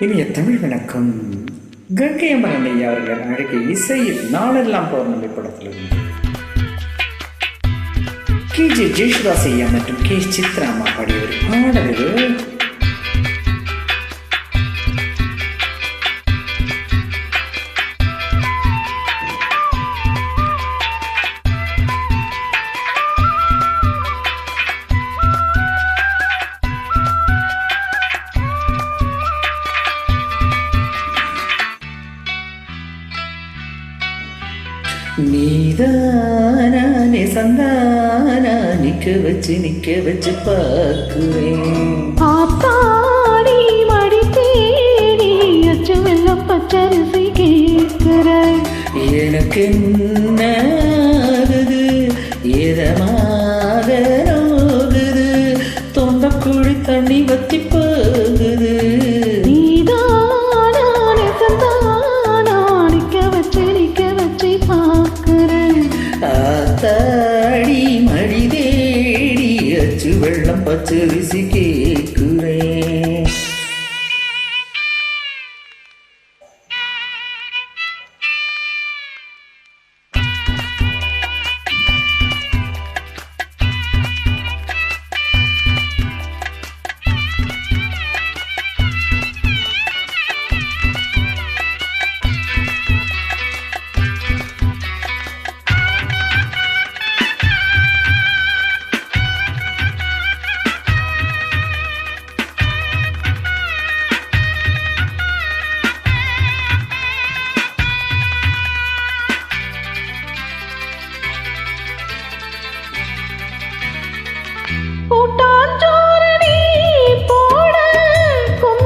இனிய தமிழ் வணக்கம். கங்கை அமரன் ஐயா அவர்கள் அழகிய இசையில் நாளெல்லாம் பௌர்ணமி படத்திலிருந்து கே ஜே ஜெயசுதாஸ் ஐயா மற்றும் கே சித்ராமா பாடியவர் பாடல்கள் நீதானே சந்தானா நிக்க வச்சு நிக்க வச்சு பார்க்குறேன். ஆத்தாடி மடி தேடி அச்சு வெள்ளம் பச்சரிசி கேட்கிற எனக்கு என்ன ஆகுது? இதமாக நோகுது தொண்டக்குழி தண்ணி வத்தி போகுது வெள்ளம்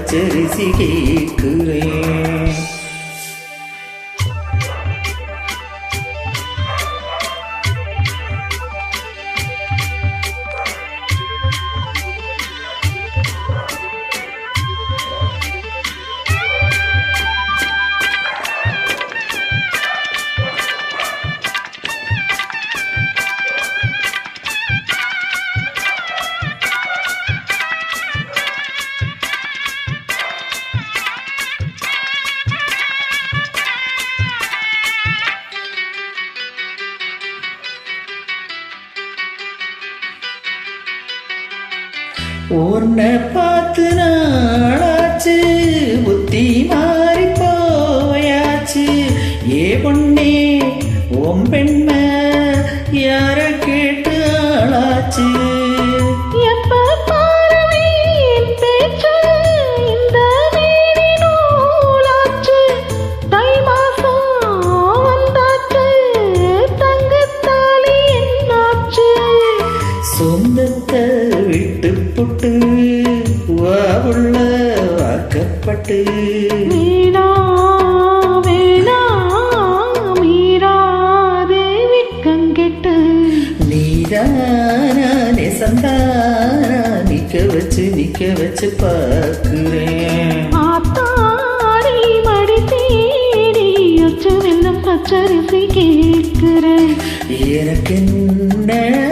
பச்சரிசி கேட்கிறேன். உன்னை பார்த்து நான் கங்கெட்டு. நீதானே சந்தானா நிக்க வச்சு நிக்க வச்சு பார்க்குறேன். ஆத்தாடி மடி தேடி அச்சு வெள்ளம் பச்சரிசி கேட்கிறேன். எனக்கு என்ன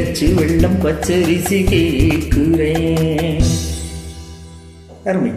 இறைச்சி வெள்ளம் பச்சரிசி கேட்குறேன் அருமை.